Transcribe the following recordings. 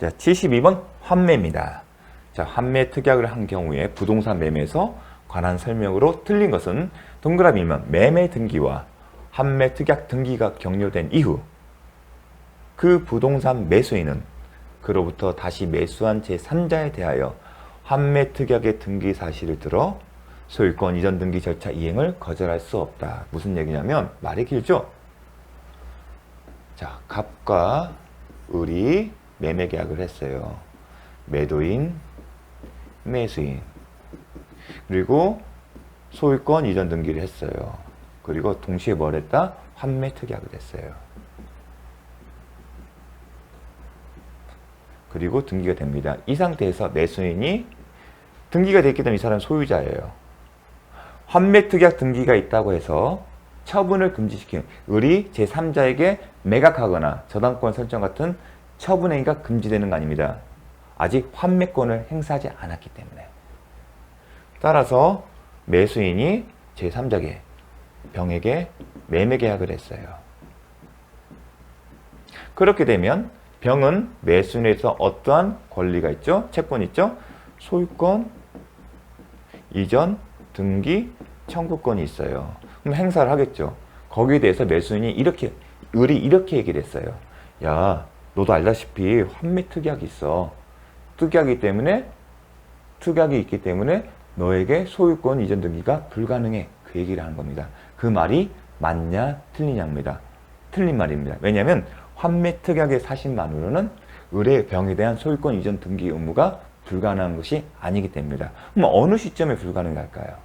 자, 72번 환매입니다. 자, 환매 특약을 한 경우에 부동산 매매에서 관한 설명으로 틀린 것은 동그라미면 매매 등기와 환매 특약 등기가 격려된 이후 그 부동산 매수인은 그로부터 다시 매수한 제3자에 대하여 환매 특약의 등기 사실을 들어 소유권 이전 등기 절차 이행을 거절할 수 없다. 무슨 얘기냐면 말이 길죠? 자, 갑과 을이 매매 계약을 했어요. 매도인, 매수인. 그리고 소유권 이전 등기를 했어요. 그리고 동시에 뭘 했다? 환매 특약을 했어요. 그리고 등기가 됩니다. 이 상태에서 매수인이 등기가 됐기 때문에 이 사람은 소유자예요. 환매 특약 등기가 있다고 해서 처분을 금지시키는 을이 제3자에게 매각하거나 저당권 설정 같은 처분 행위가 금지되는 거 아닙니다. 아직 환매권을 행사하지 않았기 때문에. 따라서 매수인이 제3자에게 병에게 매매 계약을 했어요. 그렇게 되면 병은 매수인에서 어떠한 권리가 있죠? 채권 있죠? 소유권, 이전, 등기, 청구권이 있어요. 그럼 행사를 하겠죠. 거기에 대해서 매수인이 이렇게, 을이 이렇게 얘기를 했어요. 야, 너도 알다시피 환매 특약이 있어. 특약이기 때문에, 특약이 있기 때문에 너에게 소유권 이전 등기가 불가능해. 그 얘기를 하는 겁니다. 그 말이 맞냐, 틀리냐입니다. 틀린 말입니다. 왜냐하면 환매 특약의 사실만으로는 의뢰 병에 대한 소유권 이전 등기 의무가 불가능한 것이 아니기 때문이다. 그럼 어느 시점에 불가능할까요?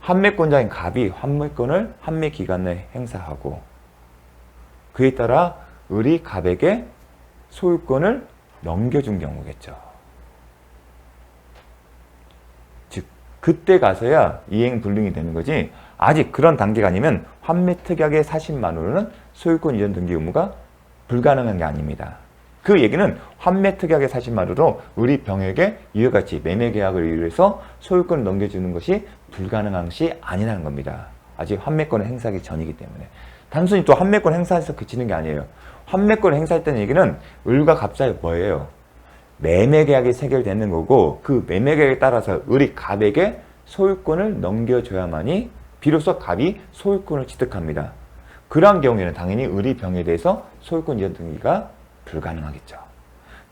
환매권자인 갑이 환매권을 환매 기간 내에 행사하고 그에 따라 을이 갑에게 소유권을 넘겨준 경우겠죠. 즉 그때 가서야 이행 불능이 되는 거지 아직 그런 단계가 아니면 환매 특약의 사실만으로는 소유권 이전 등기 의무가 불가능한 게 아닙니다. 그 얘기는 환매 특약의 사실만으로 우리 병에게 이와 같이 매매 계약을 이유해서 소유권을 넘겨주는 것이 불가능한 것이 아니라는 겁니다. 아직 환매권을 행사하기 전이기 때문에. 단순히 또 환매권 행사해서 그치는 게 아니에요. 환매권 행사했다는 얘기는 을과 갑 사이 뭐예요? 매매 계약이 체결되는 거고 그 매매 계약에 따라서 을이 갑에게 소유권을 넘겨줘야만이 비로소 갑이 소유권을 취득합니다. 그러한 경우에는 당연히 을이 병에 대해서 소유권 이전 등기가 불가능하겠죠.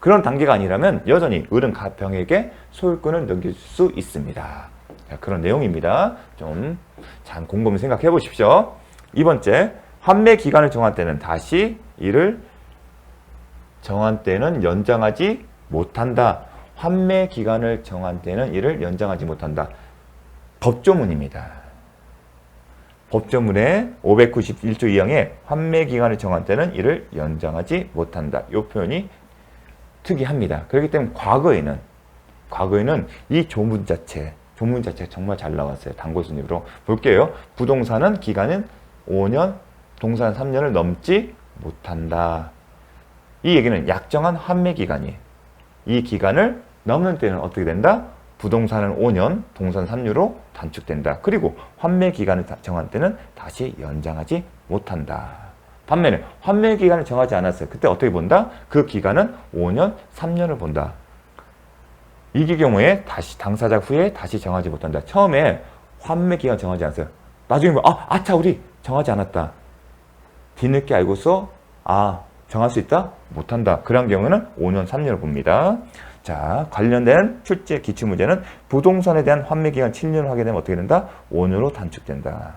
그런 단계가 아니라면 여전히 을은 갑 병에게 소유권을 넘길 수 있습니다. 자, 그런 내용입니다. 좀 잘 곰곰이 생각해 보십시오. 이번째, 환매 기간을 정한 때는 다시 이를 정한 때는 연장하지 못한다. 환매 기간을 정한 때는 이를 연장하지 못한다. 법조문입니다. 법조문의 591조 2항에 환매 기간을 정한 때는 이를 연장하지 못한다. 이 표현이 특이합니다. 그렇기 때문에 과거에는 과거에는 이 조문 자체, 조문 자체가 정말 잘 나왔어요. 단골순으로 볼게요. 부동산은 기간은 5년, 동산 3년을 넘지 못한다. 이 얘기는 약정한 환매 기간이에요. 이 기간을 넘는 때는 어떻게 된다? 부동산은 5년, 동산 3년으로 단축된다. 그리고 환매 기간을 정한 때는 다시 연장하지 못한다. 반면에 환매 기간을 정하지 않았어요. 그때 어떻게 본다? 그 기간은 5년, 3년을 본다. 이 경우에 다시 당사자 후에 다시 정하지 못한다. 처음에 환매 기간 정하지 않았어요. 나중에 뭐, 아, 아차, 우리 정하지 않았다. 뒤늦게 알고서, 아, 정할 수 있다? 못한다. 그런 경우는 5년, 3년을 봅니다. 자, 관련된 출제 기출 문제는 부동산에 대한 환매 기간 7년을 하게 되면 어떻게 된다? 5년으로 단축된다.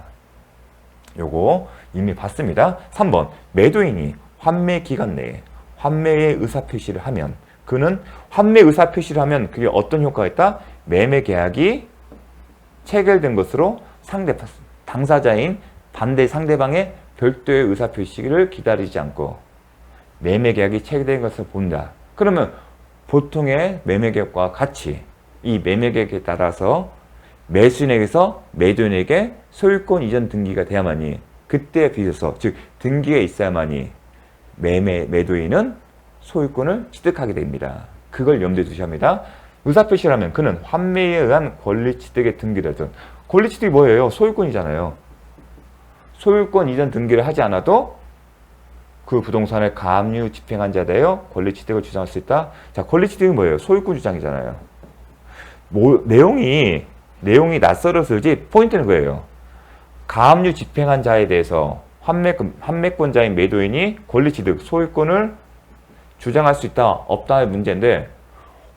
요거 이미 봤습니다. 3번, 매도인이 환매 기간 내에 환매의 의사 표시를 하면 그는 환매 의사 표시를 하면 그게 어떤 효과가 있다? 매매 계약이 체결된 것으로 상대, 당사자인 반대 상대방의 별도의 의사표시를 기다리지 않고 매매 계약이 체결된 것을 본다. 그러면 보통의 매매 계약과 같이 이 매매 계약에 따라서 매수인에게서 매도인에게 소유권 이전 등기가 돼야만이 그때에 비해서 즉 등기가 있어야만이 매매 매도인은 소유권을 취득하게 됩니다. 그걸 염두에 두셔야 합니다. 의사표시라면 그는 환매에 의한 권리 취득의 등기를 든 권리 취득이 뭐예요? 소유권이잖아요. 소유권 이전 등기를 하지 않아도 그 부동산을 가압류 집행한 자에 대하여 권리 취득을 주장할 수 있다. 자, 권리 취득이 뭐예요? 소유권 주장이잖아요. 뭐, 내용이, 내용이 낯설어서지 포인트는 그예요. 가압류 집행한 자에 대해서 환매, 환매권자인 매도인이 권리 취득, 소유권을 주장할 수 있다, 없다의 문제인데,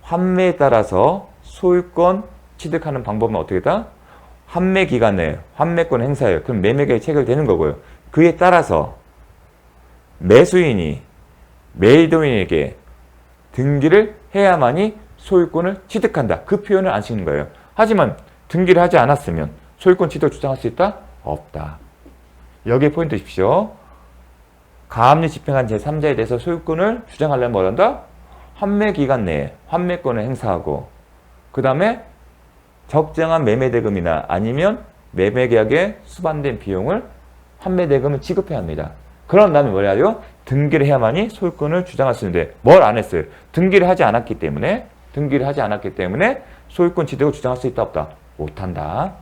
환매에 따라서 소유권 취득하는 방법은 어떻게 다 환매 기간 내에 환매권 행사예요. 그럼 매매계획 체결되는 거고요. 그에 따라서 매수인이 매도인에게 등기를 해야만이 소유권을 취득한다. 그 표현을 안 쓰는 거예요. 하지만 등기를 하지 않았으면 소유권 취득 주장할 수 있다? 없다. 여기에 포인트 주십시오. 가압류 집행한 제3자에 대해서 소유권을 주장하려면 뭐란다? 환매 기간 내에 환매권을 행사하고 그 다음에 적정한 매매 대금이나 아니면 매매 계약에 수반된 비용을 환매 대금을 지급해야 합니다. 그런 다음에 뭐라 해요? 등기를 해야만이 소유권을 주장할 수 있는데 뭘 안 했어요? 등기를 하지 않았기 때문에 등기를 하지 않았기 때문에 소유권 취득을 주장할 수 있다 없다? 못한다.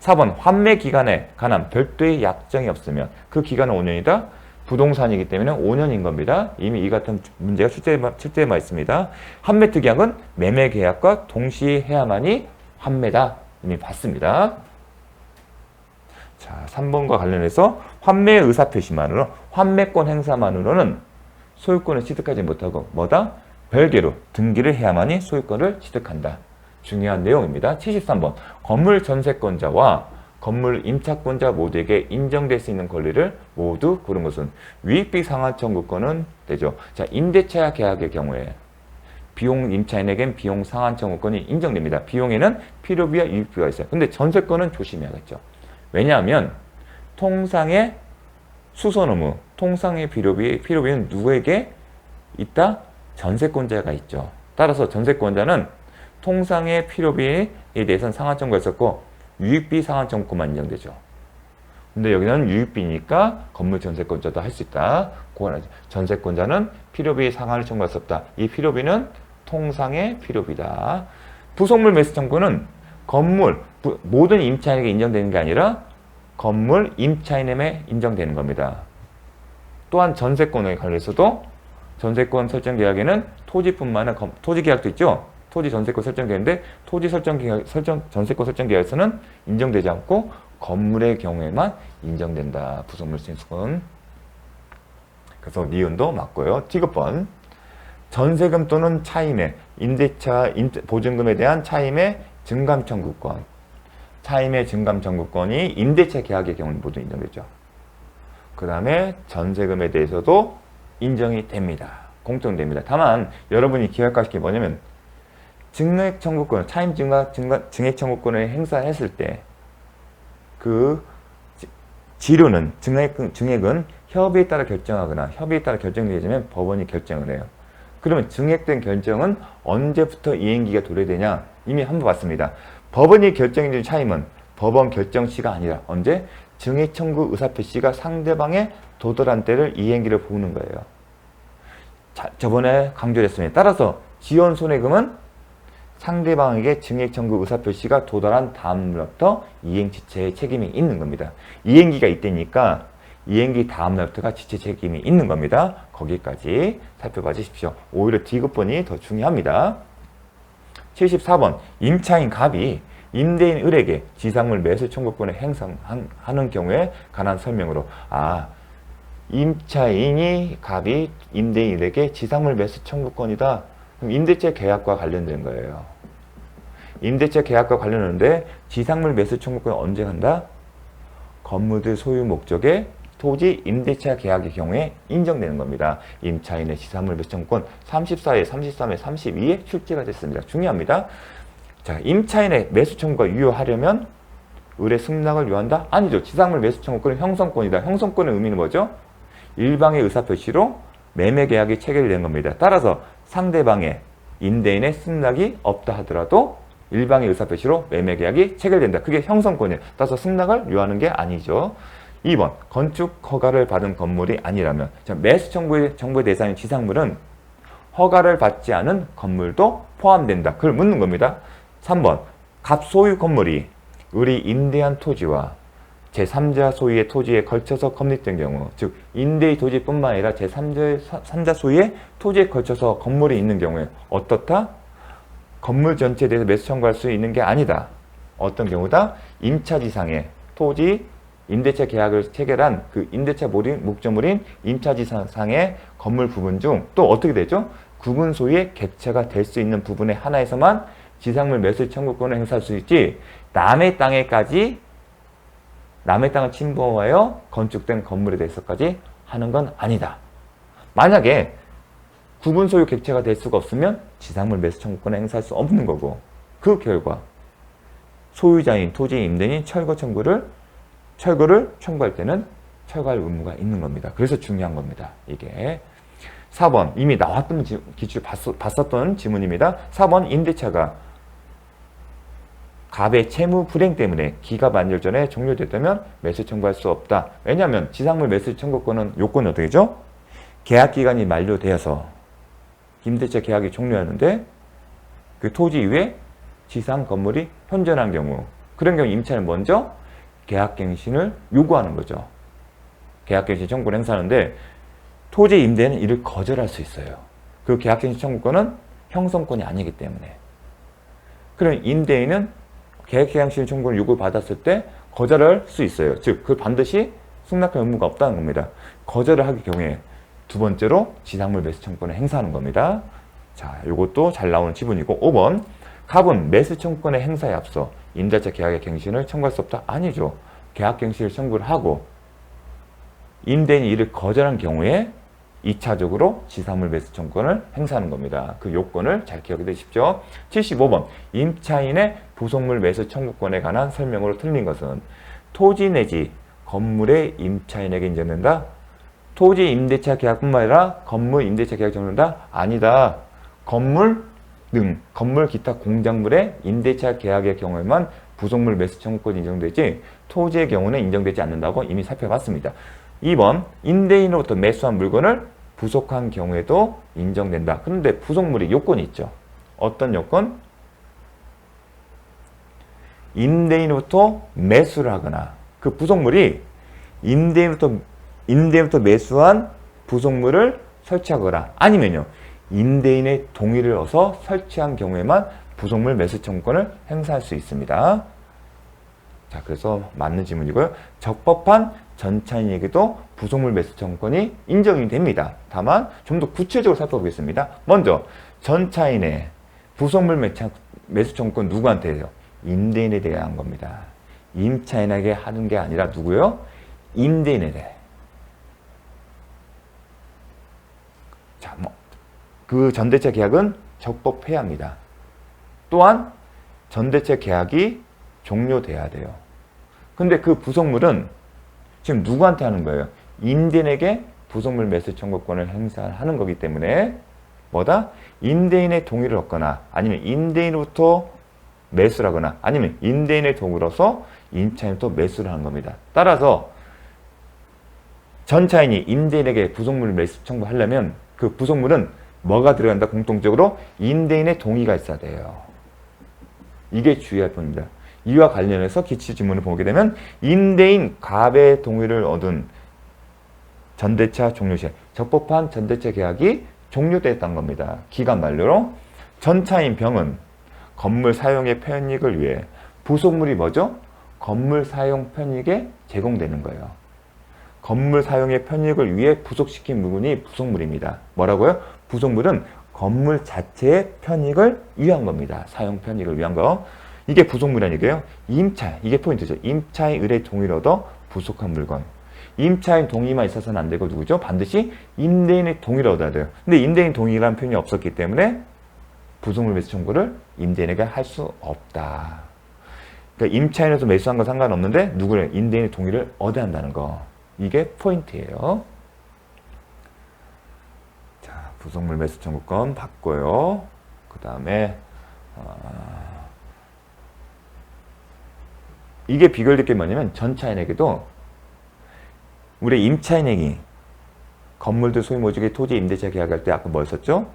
4번 환매 기간에 관한 별도의 약정이 없으면 그 기간은 5년이다. 부동산이기 때문에 5년인 겁니다. 이미 이 같은 문제가 출제되어 출제되어 있습니다. 환매 특약은 매매 계약과 동시에 해야만이 환매다. 이미 봤습니다. 자, 3번과 관련해서 환매 의사 표시만으로 환매권 행사만으로는 소유권을 취득하지 못하고 뭐다? 별개로 등기를 해야만이 소유권을 취득한다. 중요한 내용입니다. 73번 건물 전세권자와 건물 임차권자 모두에게 인정될 수 있는 권리를 모두 고른 것은 위익비 상환 청구권은 되죠. 자, 임대차 계약의 경우에 비용 임차인에겐 비용 상환 청구권이 인정됩니다. 비용에는 필요비와 유익비가 있어요. 근데 전세권은 조심해야겠죠. 왜냐하면 통상의 수선 의무, 통상의 필요비, 필요비는 누구에게 있다? 전세권자가 있죠. 따라서 전세권자는 통상의 필요비에 대해서는 상환 청구가 있었고 유익비 상환 청구만 인정되죠. 근데 여기는 유익비니까 건물 전세권자도 할 수 있다. 그건 전세권자는 필요비 상환을 청구할 수 없다. 이 필요비는 통상의 필요비다. 부속물 매수 청구는 건물 부, 모든 임차인에게 인정되는 게 아니라 건물 임차인에게 인정되는 겁니다. 또한 전세권에 관련해서도 전세권 설정 계약에는 토지뿐만 아니라 토지 계약도 있죠. 토지 전세권 설정 계약인데 토지 설정 계약 설정 전세권 설정 계약에서는 인정되지 않고 건물의 경우에만 인정된다. 부속물 신수권. 그래서 니은도 맞고요. 티급번 전세금 또는 차임의 임대차 임대, 보증금에 대한 차임의 증감 청구권. 차임의 증감 청구권이 임대차 계약의 경우는 모두 인정되죠. 그 다음에 전세금에 대해서도 인정이 됩니다. 공통됩니다. 다만 여러분이 기억하실 게 뭐냐면 증액 청구권, 차임 증가, 증가, 증액 청구권을 행사했을 때 그 지료는 증액, 증액은 협의에 따라 결정하거나 협의에 따라 결정되지면 법원이 결정을 해요. 그러면 증액된 결정은 언제부터 이행기가 도래되냐? 이미 한 번 봤습니다. 법원이 결정해준 차임은 법원 결정 시가 아니라 언제? 증액 청구 의사표시가 상대방의 도달한 때를 이행기를 보는 거예요. 자, 저번에 강조했습니다. 따라서 지원 손해금은 상대방에게 증액 청구 의사표시가 도달한 다음날부터 이행 지체의 책임이 있는 겁니다. 이행기가 있다니까 이행기 다음 날부터가 지체 책임이 있는 겁니다. 거기까지 살펴봐 주십시오. 오히려 D급번이 더 중요합니다. 74번 임차인 갑이 임대인 을에게 지상물 매수 청구권을 행사하는 경우에 관한 설명으로 아 임차인이 갑이 임대인에게 지상물 매수 청구권이다. 그럼 임대차 계약과 관련된 거예요. 임대차 계약과 관련하는데 지상물 매수 청구권 언제 한다? 건물들 소유 목적의 토지 임대차 계약의 경우에 인정되는 겁니다. 임차인의 매수 청구권 34회, 33회, 32에 출제가 됐습니다. 중요합니다. 자, 임차인의 매수 청구가 유효하려면 의뢰 승낙을 요한다? 아니죠. 지상물 매수 청구권은 형성권이다. 형성권의 의미는 뭐죠? 일방의 의사표시로 매매 계약이 체결된 겁니다. 따라서 상대방의 임대인의 승낙이 없다 하더라도 일방의 의사표시로 매매 계약이 체결된다. 그게 형성권이에요. 따라서 승낙을 요하는 게 아니죠. 2번 건축 허가를 받은 건물이 아니라면 자, 매수 정보의, 정보의 대상인 지상물은 허가를 받지 않은 건물도 포함된다. 그걸 묻는 겁니다. 3번 갑소유 건물이 우리 임대한 토지와 제3자 소유의 토지에 걸쳐서 건립된 경우, 즉 임대의 토지뿐만 아니라 제3자 소유의 토지에 걸쳐서 건물이 있는 경우에 어떻다? 건물 전체에 대해서 매수 청구할 수 있는 게 아니다. 어떤 경우다? 임차지상에 토지 임대차 계약을 체결한 그 임대차 몰인, 목적물인 임차지상의 건물 부분 중 또 어떻게 되죠? 구분 소유의 객체가 될 수 있는 부분의 하나에서만 지상물 매수 청구권을 행사할 수 있지 남의 땅에까지 남의 땅을 침범하여 건축된 건물에 대해서까지 하는 건 아니다. 만약에 구분 소유 객체가 될 수가 없으면 지상물 매수 청구권을 행사할 수 없는 거고 그 결과 소유자인 토지 임대인 철거 청구를 철거를 청구할 때는 철거할 의무가 있는 겁니다. 그래서 중요한 겁니다. 이게 4번 이미 나왔던 지- 기출 봤었, 봤었던 지문입니다. 4번 임대차가 갑의 채무 불행 때문에 기가 만일 전에 종료됐다면 매수 청구할 수 없다. 왜냐하면 지상물 매수 청구권은 요건이 어떻게 죠 계약 기간이 만료되어서 임대차 계약이 종료하는데 그 토지 위에 지상 건물이 현존한 경우 그런 경우 임차는 먼저 계약갱신을 요구하는 거죠. 계약갱신 청구를 행사하는데 토지 임대는 이를 거절할 수 있어요. 그 계약갱신 청구권은 형성권이 아니기 때문에. 그럼 임대인은 계약갱신 청구를 요구받았을 때 거절할 수 있어요. 즉, 그 반드시 승낙할 의무가 없다는 겁니다. 거절을 하기 경우에 두 번째로 지상물 매수 청구권을 행사하는 겁니다. 자, 이것도 잘 나오는 지분이고 5번 갑은 매수 청구권의 행사에 앞서 임대차 계약의 갱신을 청구할 수 없다? 아니죠. 계약 갱신을 청구를 하고 임대인이 이를 거절한 경우에 2차적으로 지상물 매수 청구권을 행사하는 겁니다. 그 요건을 잘 기억해 두십시오. 75번 임차인의 부속물 매수 청구권에 관한 설명으로 틀린 것은 토지 내지 건물의 임차인에게 인정된다. 토지 임대차 계약뿐만 아니라 건물 임대차 계약 정도다 아니다. 건물 등 건물 기타 공작물의 임대차 계약의 경우에만 부속물 매수 청구권이 인정되지 토지의 경우는 인정되지 않는다고 이미 살펴봤습니다. 2번 임대인으로부터 매수한 물건을 부속한 경우에도 인정된다. 그런데 부속물이 요건이 있죠. 어떤 요건? 임대인으로부터 매수를 하거나 그 부속물이 임대인으로부터 임대인으로부터 매수한 부속물을 설치하거나 아니면요 임대인의 동의를 얻어 설치한 경우에만 부속물 매수 청구권을 행사할 수 있습니다. 자, 그래서 맞는 질문이고요. 적법한 전차인에게도 부속물 매수 청구권이 인정이 됩니다. 다만 좀 더 구체적으로 살펴보겠습니다. 먼저 전차인의 부속물 매수 청구권 누구한테요? 임대인에 대한 겁니다. 임차인에게 하는 게 아니라 누구요? 임대인에 대해. 자, 뭐, 그 전대차 계약은 적법해야 합니다. 또한 전대차 계약이 종료돼야 돼요. 근데 그 부속물은 지금 누구한테 하는 거예요? 임대인에게 부속물 매수 청구권을 행사하는 거기 때문에 뭐다? 임대인의 동의를 얻거나 아니면 임대인으로부터 매수를 하거나 아니면 임대인의 동의로서 임차인부터 매수를 하는 겁니다. 따라서 전차인이 임대인에게 부속물 매수 청구하려면 그 부속물은 뭐가 들어간다 공통적으로 임대인의 동의가 있어야 돼요. 이게 주의할 부분입니다. 이와 관련해서 기출 지문을 보게 되면 임대인 갑의 동의를 얻은 전대차 종료 시 적법한 전대차 계약이 종료됐다는 겁니다. 기간 만료로 전차인 병은 건물 사용의 편익을 위해 부속물이 뭐죠? 건물 사용 편익에 제공되는 거예요. 건물 사용의 편익을 위해 부속시킨 물건이 부속물입니다. 뭐라고요? 부속물은 건물 자체의 편익을 위한 겁니다. 사용 편익을 위한 거. 이게 부속물이라니까요. 임차, 이게 포인트죠. 임차의 의뢰 동의를 얻어 부속한 물건. 임차인 동의만 있어서는 안 되고 누구죠? 반드시 임대인의 동의를 얻어야 돼요. 근데 임대인 동의라는 표현이 없었기 때문에 부속물 매수 청구를 임대인에게 할 수 없다. 그러니까 임차인에서 매수한 건 상관없는데 누구를 임대인의 동의를 얻어야 한다는 거. 이게 포인트예요. 자, 부속물 매수 청구권 받고요. 그 다음에 어, 이게 비교될 게 뭐냐면 전차인에게도 우리 임차인에게 건물들 소유 모주기 토지 임대차 계약할 때 아까 뭐 했었죠?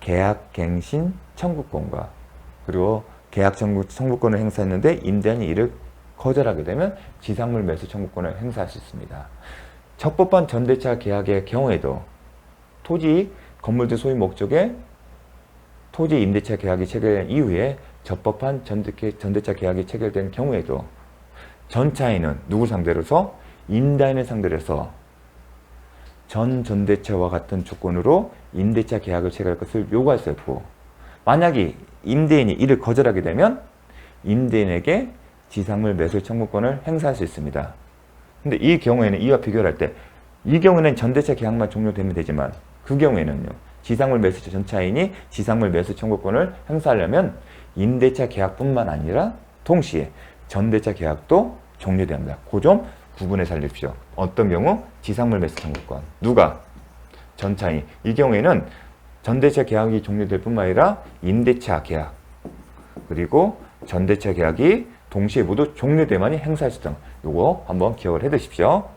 계약 갱신 청구권과 그리고 계약 청구, 청구권을 행사했는데 임대인이 이를 거절하게 되면 지상물 매수 청구권을 행사할 수 있습니다. 적법한 전대차 계약의 경우에도 토지 건물들 소유 목적에 토지 임대차 계약이 체결된 이후에 적법한 전대, 전대차 계약이 체결된 경우에도 전차인은 누구 상대로서 임대인을 상대로서 전 전대차와 같은 조건으로 임대차 계약을 체결할 것을 요구할 수 있고 만약에 임대인이 이를 거절하게 되면 임대인에게 지상물 매수 청구권을 행사할 수 있습니다. 근데 이 경우에는 이와 비교를 할때 이 경우는 전대차 계약만 종료되면 되지만 그 경우에는요. 지상물 매수자 전차인이 지상물 매수 청구권을 행사하려면 임대차 계약뿐만 아니라 동시에 전대차 계약도 종료됩니다. 그 점 구분해 살립시오. 어떤 경우? 지상물 매수 청구권. 누가? 전차인. 이 경우에는 전대차 계약이 종료될 뿐만 아니라 임대차 계약 그리고 전대차 계약이 동시에 모두 종료돼만이 행사할 수 있다. 요거 한번 기억을 해 두십시오.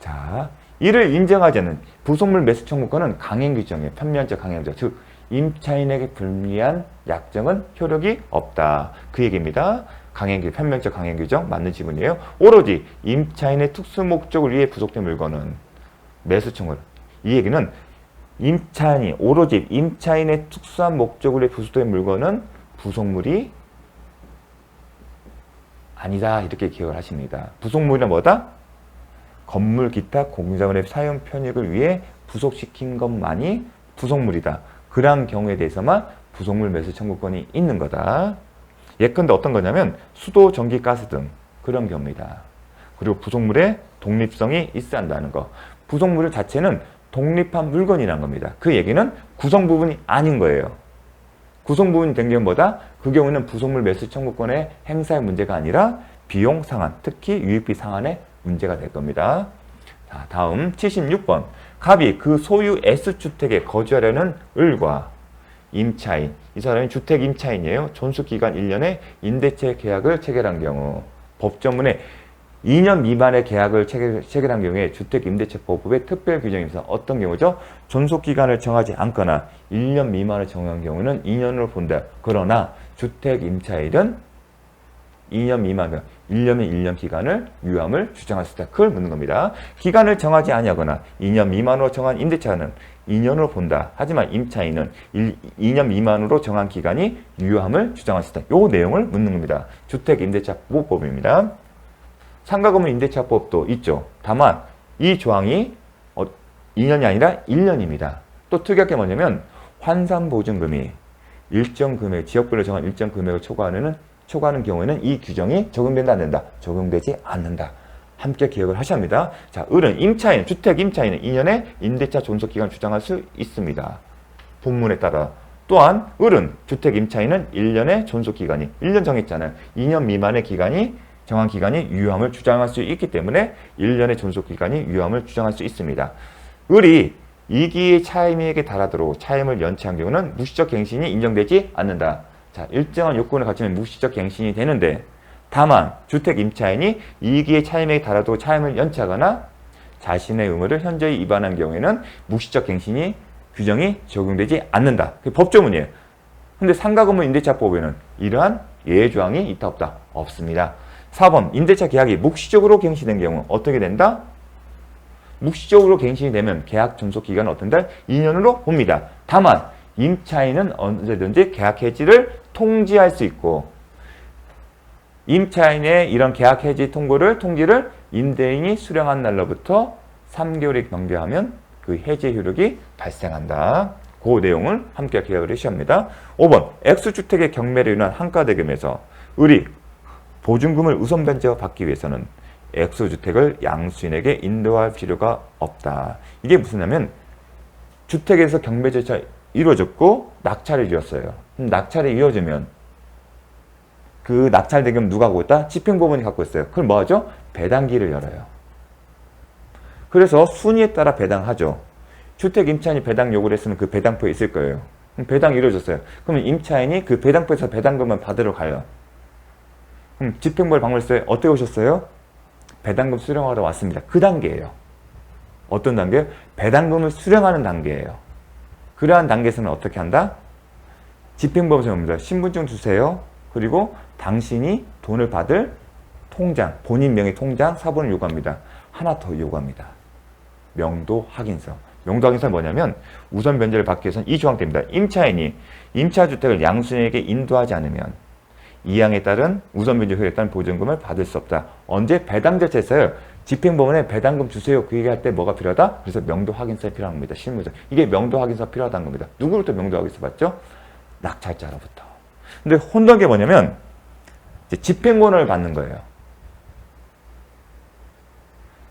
자, 이를 인정하지 않는 부속물 매수 청구권은 강행 규정이에요. 편면적 강행적. 즉 임차인에게 불리한 약정은 효력이 없다. 그 얘기입니다. 강행 규정, 편명적 강행 규정 맞는 지문이에요. 오로지 임차인의 특수 목적을 위해 부속된 물건은 매수 청구. 이 얘기는 임차인이 오로지 임차인의 특수한 목적을 위해 부속된 물건은 부속물이 아니다 이렇게 기억을 하십니다. 부속물이란 뭐다? 건물 기타 공자원의 사용 편익을 위해 부속시킨 것만이 부속물이다. 그러한 경우에 대해서만 부속물 매수 청구권이 있는 거다. 예컨대 어떤 거냐면 수도, 전기, 가스 등 그런 경우입니다. 그리고 부속물의 독립성이 있어야 한다는 거. 부속물 자체는 독립한 물건이라는 겁니다. 그 얘기는 구성 부분이 아닌 거예요. 구성 부분이 된 경우보다 그 경우는 부속물 매수 청구권의 행사의 문제가 아니라 비용 상한, 특히 유익비 상한의 문제가 될 겁니다. 자, 다음 76번. 갑이 그 소유 S주택에 거주하려는 을과 임차인, 이 사람이 주택 임차인이에요. 존속기간 1년에 임대차 계약을 체결한 경우 법조문에 2년 미만의 계약을 체결, 체결한 경우에 주택임대차보호법의 특별 규정에서 어떤 경우죠? 존속기간을 정하지 않거나 1년 미만을 정한 경우는 2년으로 본다. 그러나 주택임차일은 2년 미만, 1년에 1년 기간을 유함을 주장할 수 있다. 그걸 묻는 겁니다. 기간을 정하지 아니하거나 2년 미만으로 정한 임대차는 2년으로 본다. 하지만 임차인은 1, 2년 미만으로 정한 기간이 유효함을 주장할 수 있다. 요 내용을 묻는 겁니다. 주택임대차 보호법입니다. 상가건물 임대차법도 있죠. 다만 이 조항이 2년이 아니라 1년입니다. 또 특이한 게 뭐냐면 환산보증금이 일정 금액, 지역별로 정한 일정 금액을 초과하는 초과하는 경우에는 이 규정이 적용된다 안 된다. 적용되지 않는다. 함께 기억을 하셔야 합니다. 자, 을은 임차인, 주택 임차인은 2년의 임대차 존속 기간 주장할 수 있습니다. 본문에 따라 또한 을은 주택 임차인은 1년의 존속 기간이 1년 정했잖아요. 2년 미만의 기간이 정한 기간이 유효함을 주장할 수 있기 때문에 1년의 존속 기간이 유효함을 주장할 수 있습니다. 을이 이기의 차임에게 달하도록 차임을 연체한 경우는 무시적 갱신이 인정되지 않는다. 자, 일정한 요건을 갖추면 무시적 갱신이 되는데 다만 주택 임차인이 이기의 차임에 달하도록 차임을 연체하거나 자신의 의무를 현저히 위반한 경우에는 무시적 갱신이 규정이 적용되지 않는다. 그게 법조문이에요. 근데 상가 건물 임대차법에는 이러한 예외 조항이 있다 없다? 없습니다. 4번 임대차 계약이 묵시적으로 갱신된 경우 어떻게 된다? 묵시적으로 갱신이 되면 계약 존속 기간은 어떤다? 2년으로 봅니다. 다만 임차인은 언제든지 계약 해지를 통지할 수 있고 임차인의 이런 계약 해지 통고를 통지를 임대인이 수령한 날로부터 3개월이 경계하면 그 해지 효력이 발생한다. 그 내용을 함께 기억을 해주셔야 합니다. 5번 X주택의 경매를 인한 한가대금에서 을이 보증금을 우선 변제와 받기 위해서는 X주택을 양수인에게 인도할 필요가 없다. 이게 무슨 냐면 주택에서 경매 절차 이루어졌고 낙찰을 이뤘어요. 낙찰이 이루어지면 그 낙찰 대금 누가 갖고 있다? 집행법원이 갖고 있어요. 그럼 뭐 하죠? 배당기를 열어요. 그래서 순위에 따라 배당하죠. 주택 임차인이 배당 요구를 했으면 그 배당표에 있을 거예요. 배당이 이루어졌어요. 그러면 임차인이 그 배당표에서 배당금을 받으러 가요. 그럼 집행부를 방문했어요. 어떻게 오셨어요? 배당금 수령하러 왔습니다. 그 단계예요. 어떤 단계요? 배당금을 수령하는 단계예요. 그러한 단계에서는 어떻게 한다? 집행법에서. 신분증 주세요. 그리고 당신이 돈을 받을 통장, 본인 명의 통장 사본을 요구합니다. 하나 더 요구합니다. 명도 확인서. 명도 확인서 뭐냐면 우선 변제를 받기 위해서는 이 조항 때입니다. 임차인이 임차 주택을 양수인에게 인도하지 않으면 이항에 따른 우선 변제 효력에 따른 보증금을 받을 수 없다. 언제 배당 절차에서요. 집행법원에 배당금 주세요. 그 얘기할 때 뭐가 필요하다? 그래서 명도 확인서 필요한 겁니다. 실무적. 이게 명도 확인서 필요하다는 겁니다. 누구로부터 명도 확인서 받죠? 낙찰자로부터. 근데 혼동한 게 뭐냐면 집행권을 받는 거예요.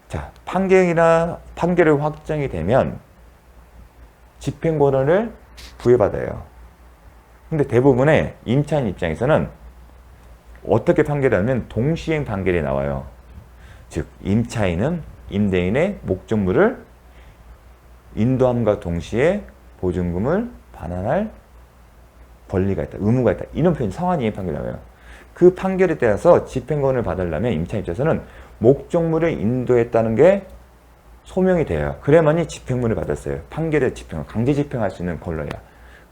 자, 판결이나 판결이 확정이 되면 집행권을 부여받아요. 근데 대부분의 임차인 입장에서는 어떻게 판결하면 동시행 판결이 나와요. 즉, 임차인은 임대인의 목적물을 인도함과 동시에 보증금을 반환할 권리가 있다, 의무가 있다. 이런 표현 성한이의 판결이 나와요. 그 판결에 따라서 집행권을 받으려면 임차인 입장에서는 목적물을 인도했다는 게 소명이 돼요. 그래야만이 집행문을 받았어요. 판결의 집행, 강제 집행할 수 있는 권리야.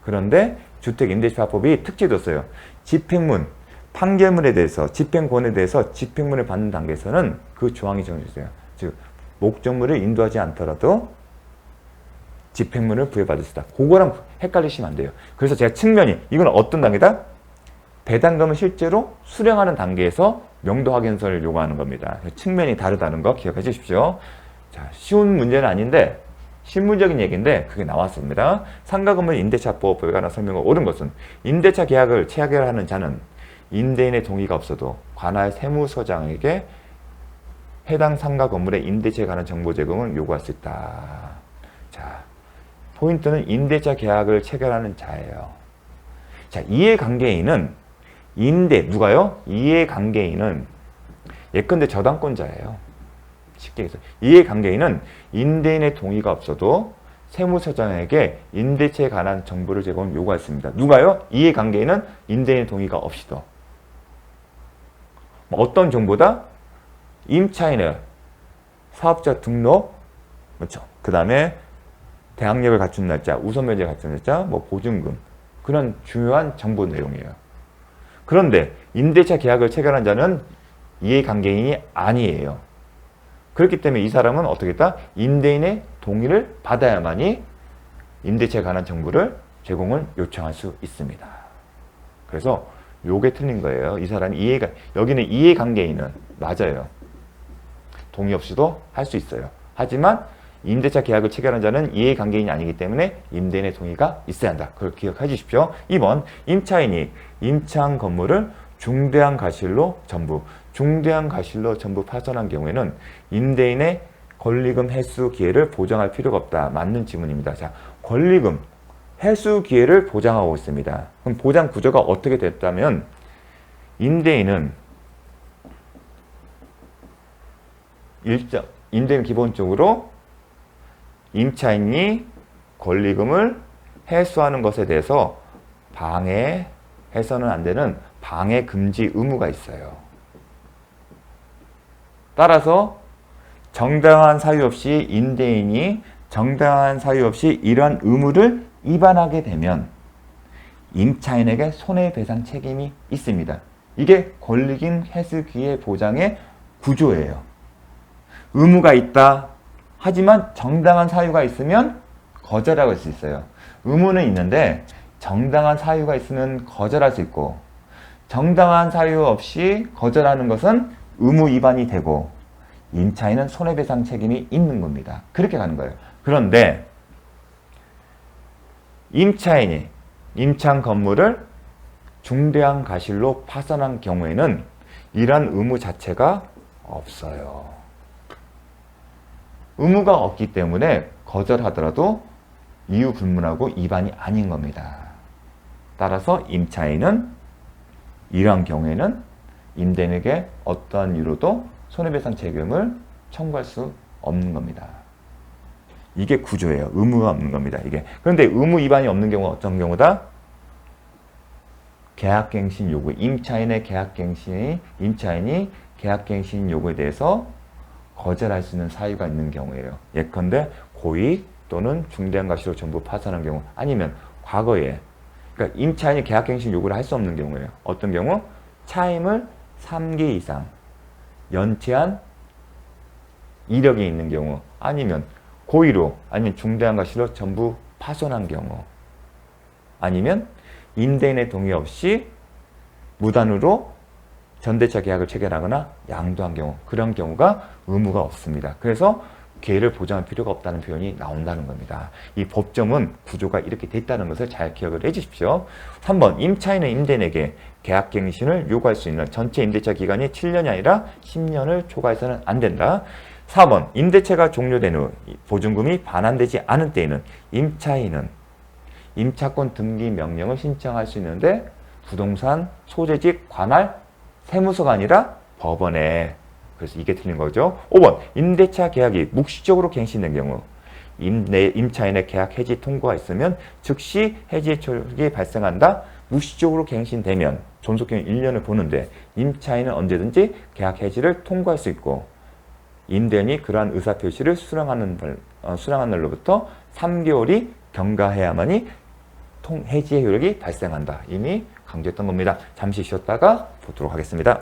그런데 주택임대차법이 특징이 뒀어요. 집행문, 판결문에 대해서, 집행권에 대해서 집행문을 받는 단계에서는 그 조항이 정해졌어요. 즉, 목적물을 인도하지 않더라도 집행문을 부여받을 수 있다. 그거랑 헷갈리시면 안 돼요. 그래서 제가 측면이, 이건 어떤 단계다? 배당금을 실제로 수령하는 단계에서 명도 확인서를 요구하는 겁니다. 측면이 다르다는 거 기억해 주십시오. 자, 쉬운 문제는 아닌데 실무적인 얘기인데 그게 나왔습니다. 상가금은 임대차법에 관한 설명을 옳은 것은 임대차 계약을 체결하는 자는 임대인의 동의가 없어도 관할 세무서장에게 해당 상가 건물의 임대차에 관한 정보 제공을 요구할 수 있다. 자, 포인트는 임대차 계약을 체결하는 자예요. 자, 이해관계인은 임대 누가요? 이해관계인은 예컨대 저당권자예요. 쉽게 해서 이해관계인은 임대인의 동의가 없어도 세무서장에게 임대차에 관한 정보를 제공 요구했습니다. 누가요? 이해관계인은 임대인의 동의가 없이도 뭐 어떤 정보다? 임차인의 사업자 등록, 그렇죠. 그 다음에 대항력을 갖춘 날짜, 우선 면제 갖춘 날짜, 뭐 보증금 그런 중요한 정보 내용이에요. 그런데 임대차 계약을 체결한 자는 이해관계인이 아니에요. 그렇기 때문에 이 사람은 어떻게 했다? 임대인의 동의를 받아야만이 임대차에 관한 정보를 제공을 요청할 수 있습니다. 그래서 요게 틀린 거예요. 이 사람이 이해가 여기는 이해관계인은 맞아요. 동의 없이도 할 수 있어요. 하지만 임대차 계약을 체결한 자는 이해관계인이 아니기 때문에 임대인의 동의가 있어야 한다. 그걸 기억해 주십시오. 2번 임차인이 임차한 건물을 중대한 가실로 전부 중대한 가실로 전부 파손한 경우에는 임대인의 권리금 회수 기회를 보장할 필요가 없다. 맞는 지문입니다. 자, 권리금 회수 기회를 보장하고 있습니다. 그럼 보장 구조가 어떻게 됐다면 임대인은 일정 임대인 기본적으로 임차인이 권리금을 회수하는 것에 대해서 방해해서는 안 되는 방해 금지 의무가 있어요. 따라서 정당한 사유 없이 임대인이 정당한 사유 없이 이러한 의무를 위반하게 되면 임차인에게 손해배상 책임이 있습니다. 이게 권리금 회수 기회 보장의 구조예요. 의무가 있다. 하지만 정당한 사유가 있으면 거절할 수 있어요. 의무는 있는데 정당한 사유가 있으면 거절할 수 있고 정당한 사유 없이 거절하는 것은 의무 위반이 되고 임차인은 손해배상 책임이 있는 겁니다. 그렇게 가는 거예요. 그런데 임차인이 임차한 건물을 중대한 가실로 파손한 경우에는 이러한 의무 자체가 없어요. 의무가 없기 때문에 거절하더라도 이유 불문하고 위반이 아닌 겁니다. 따라서 임차인은 이러한 경우에는 임대인에게 어떠한 이유로도 손해배상 책임을 청구할 수 없는 겁니다. 이게 구조예요. 의무가 없는 겁니다. 이게 그런데 의무 위반이 없는 경우는 어떤 경우다? 계약갱신 요구, 임차인의 계약갱신이 임차인이 계약갱신 요구에 대해서 거절할 수 있는 사유가 있는 경우예요. 예컨대 고의 또는 중대한 가시로 전부 파산한 경우 아니면 과거에 그러니까 임차인이 계약갱신 요구를 할 수 없는 경우예요. 어떤 경우? 차임을 3개 이상 연체한 이력이 있는 경우 아니면 고의로 아니면 중대한 과실로 전부 파손한 경우 아니면 임대인의 동의 없이 무단으로 전대차 계약을 체결하거나 양도한 경우 그런 경우가 의무가 없습니다. 그래서 기회를 보장할 필요가 없다는 표현이 나온다는 겁니다. 이 법점은 구조가 이렇게 돼 있다는 것을 잘 기억을 해 주십시오. 3번 임차인은 임대인에게 계약갱신을 요구할 수 있는 전체 임대차 기간이 7년이 아니라 10년을 초과해서는 안 된다. 4번 임대차가 종료된 후 보증금이 반환되지 않은 때에는 임차인은 임차권 등기 명령을 신청할 수 있는데 부동산 소재직 관할 세무서가 아니라 법원에 그래서 이게 틀린 거죠. 5번 임대차 계약이 묵시적으로 갱신된 경우 임대, 임차인의 계약 해지 통고가 있으면 즉시 해지 초력이 발생한다. 무시적으로 갱신되면 존속기간 1년을 보는데 임차인은 언제든지 계약 해지를 통고할 수 있고 임대인이 그러한 의사표시를 수령하는, 날- 어, 수령한 날로부터 3개월이 경과해야만이 통, 해지의 효력이 발생한다. 이미 강조했던 겁니다. 잠시 쉬었다가 보도록 하겠습니다.